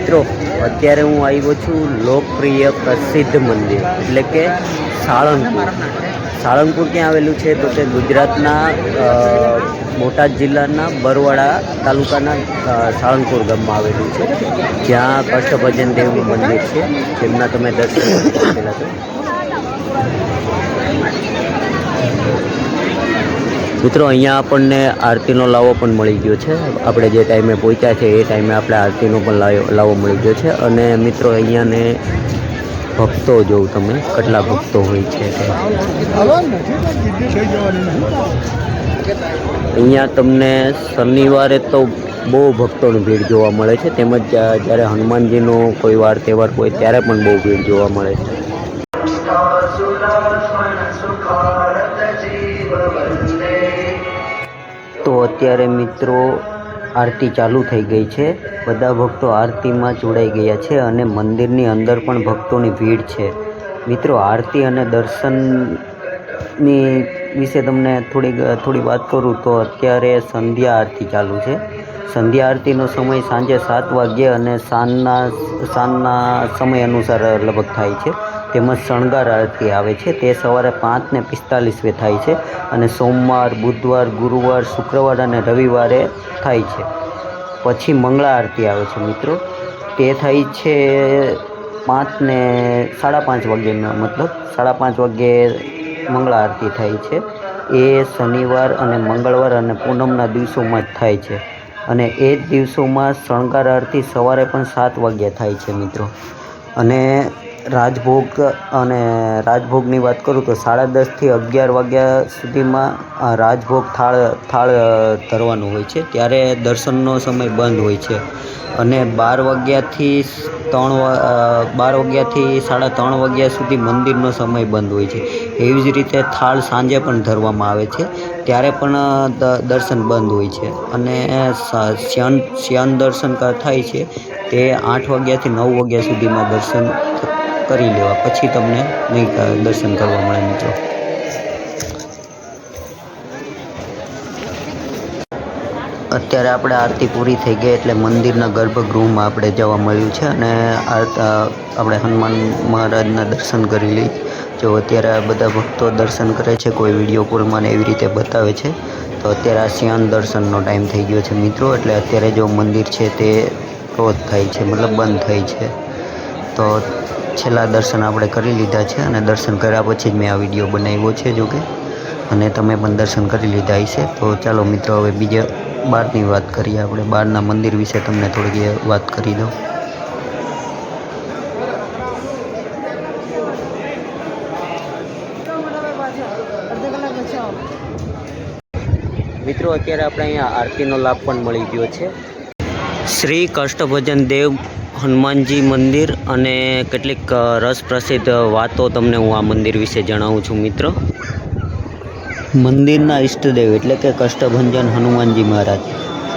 મિત્રો, અત્યારે હું આવ્યો છું લોકપ્રિય પ્રસિદ્ધ મંદિર. એટલે કે સાળંગપુર. સાળંગપુર ક્યાં આવેલું છે? તો તે ગુજરાતના બોટાદ જિલ્લાના બરવાડા તાલુકાના સાળંગપુર ગામમાં આવેલું છે. જ્યાં કષ્ટભજન દેવનું મંદિર છે. જેમના તમે દર્શન કરી શકેલા છો મિત્રો, અહીંયા આપણને આરતીનો લાવો પણ મળી ગયો છે. આપણે જે ટાઈમે પહોંચ્યા છે, એ ટાઈમે આપણે આરતીનો પણ લાવો લાવો મળી ગયો છે. અને મિત્રો, અહીંયાને ભક્તો જોઉં તમે, કેટલા ભક્તો હોય છે અહીંયા તમને શનિવારે તો બહુ ભક્તોની ભીડ જોવા મળે છે. તેમજ જ્યારે હનુમાનજીનો કોઈ વાર તહેવાર હોય, ત્યારે પણ બહુ ભીડ જોવા મળે છે. તો અત્યારે મિત્રો આરતી ચાલુ થઈ ગઈ છે. બધા ભક્તો આરતીમાં જોડાઈ ગયા છે અને મંદિરની અંદર પણ ભક્તોની ભીડ છે. મિત્રો, આરતી અને દર્શનની વિશે તમને થોડી થોડી વાત કરું તો અત્યારે સંધ્યા આરતી ચાલુ છે. સંધ્યા આરતીનો સમય સાંજે સાત વાગ્યે અને સાંજના સાંજના સમય અનુસાર લગભગ થાય છે. તેમજ શણગાર આરતી આવે છે. તે સવારે પાંચ ને પિસ્તાલીસવે થાય છે અને સોમવાર, બુધવાર, ગુરુવાર, શુક્રવાર અને રવિવારે થાય છે. પછી મંગળા આરતી આવે છે મિત્રો. તે થાય છે પાંચ ને સાડા પાંચ વાગ્યે મતલબ સાડા પાંચ વાગ્યે મંગળા આરતી થાય છે. એ શનિવાર અને મંગળવાર અને પૂનમના દિવસોમાં જ થાય છે. અને એ જ દિવસોમાં શણગાર આરતી સવારે પણ સાત વાગ્યા થાય છે મિત્રો. અને રાજભોગ અને રાજભોગની વાત કરું તો સાડા દસથી અગિયાર વાગ્યા સુધીમાં રાજભોગ થાળ થાળ ધરવાનું હોય છે. ત્યારે દર્શનનો સમય બંધ હોય છે. અને બાર વાગ્યાથી ત્રણ બાર વાગ્યાથી સાડા ત્રણ વાગ્યા સુધી મંદિરનો સમય બંધ હોય છે. એવી જ રીતે થાળ સાંજે પણ ધરવામાં આવે છે. ત્યારે પણ દર્શન બંધ હોય છે. અને શ્યાન દર્શન થાય છે તે આઠ વાગ્યાથી નવ વાગ્યા સુધીમાં દર્શન કરી લેવા. પછી તમને નહીં દર્શન કરવા મળે મિત્રો. અત્યારે આપણે આરતી પૂરી થઈ ગઈ એટલે મંદિરના ગર્ભગૃહમાં આપણે જવા મળ્યું છે અને આપણે હનુમાન મહારાજના દર્શન કરી લઈ. જો અત્યારે બધા ભક્તો દર્શન કરે છે, કોઈ વીડિયો કોલમાં એવી રીતે બતાવે છે, તો અત્યારે આ શિયાન દર્શનનો ટાઈમ થઈ ગયો છે મિત્રો. એટલે અત્યારે જો મંદિર છે તે ક્લોઝ થાય છે, મતલબ બંધ થાય છે. તો છેલ્લા દર્શન આપણે કરી લીધા છે અને દર્શન કર્યા પછી જ મેં આ વીડિયો બનાવ્યો છે જોકે. અને તમે પણ દર્શન કરી લીધા હશે. તો ચાલો મિત્રો, હવે બીજા બહારની વાત કરીએ આપણે. બહારના મંદિર વિશે તમને થોડી વાત કરી દઉં. મિત્રો, અત્યારે આપણે અહીંયા આરતીનો લાભ પણ મળી ગયો છે. શ્રી કષ્ટભજન દેવ હનુમાનજી મંદિર અને કેટલીક રસપ્રસિદ્ધ વાતો તમને હું આ મંદિર વિશે જણાવું છું, મિત્રો. મંદિરના ઈષ્ટદેવ એટલે કે કષ્ટભંજન હનુમાનજી મહારાજ,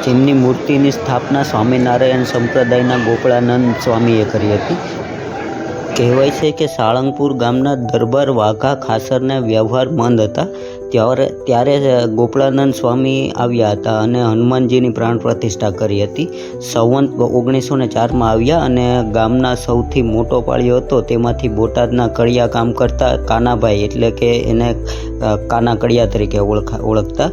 જેમની મૂર્તિની સ્થાપના સ્વામિનારાયણ સંપ્રદાયના ગોકળાનંદ સ્વામીએ કરી હતી. કહેવાય છે કે સાળંગપુર ગામના દરબાર વાઘા ખાસરના વ્યવહાર મંદ હતા. ત્યારે ત્યારે ગોપળાનંદ સ્વામી આવ્યા હતા અને હનુમાનજીની પ્રાણ પ્રતિષ્ઠા કરી હતી. સંવંત ઓગણીસો ને ચારમાં આવ્યા અને ગામના સૌથી મોટો પાળ્યો હતો. તેમાંથી બોટાદના કડિયા કામ કરતા કાનાભાઈ એટલે કે એને કાના કડિયા તરીકે ઓળખા, ઓળખતા.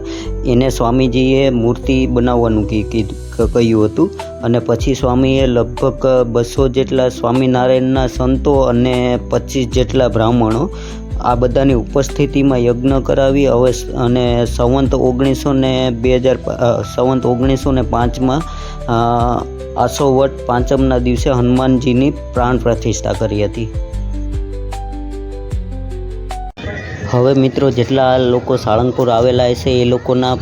એને સ્વામીજીએ મૂર્તિ બનાવવાનું કીધું કહ્યું હતું. અને પછી સ્વામીએ લગભગ બસો જેટલા સ્વામિનારાયણના સંતો અને પચીસ જેટલા બ્રાહ્મણો આ બધાની ઉપસ્થિતિમાં યજ્ઞ કરાવી, હવે અને સંવંત ઓગણીસો ને બે હજાર સંવંત ઓગણીસો ને પાંચમાં આસોવટ પાંચમના દિવસે હનુમાનજીની પ્રાણ પ્રતિષ્ઠા કરી હતી. હવે મિત્રો જેટલા લોકો સાળંગપુર આવેલા હશે એ લોકોના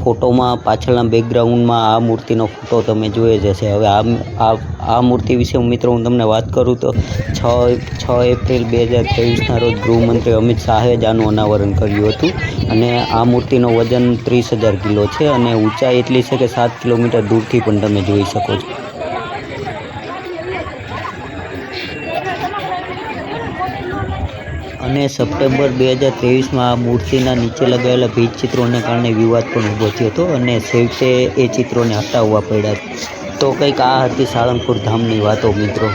ફોટોમાં પાછળના બેકગ્રાઉન્ડમાં આ મૂર્તિનો ફોટો તમે જોઈ જ હશે. હવે આ આ મૂર્તિ વિશે હું મિત્રો હું તમને વાત કરું તો છ છ એપ્રિલ બે હજાર ત્રેવીસના રોજ ગૃહમંત્રી અમિત શાહે જ આનું અનાવરણ કર્યું હતું અને આ મૂર્તિનો વજન ત્રીસ હજાર કિલો છે અને ઊંચાઈ એટલી છે કે સાત કિલોમીટર દૂરથી પણ તમે જોઈ શકો છો. અને સપ્ટેમ્બર બે હજાર ત્રેવીસમાં આ મૂર્તિના નીચે લગાવેલા ભીજ ચિત્રોને કારણે વિવાદ પણ ઊભો થયો હતો અને છેવટે એ ચિત્રોને હટાવવા પડ્યા. તો કંઈક આ હતી સાળંગપુર ધામની વાતો, મિત્રો.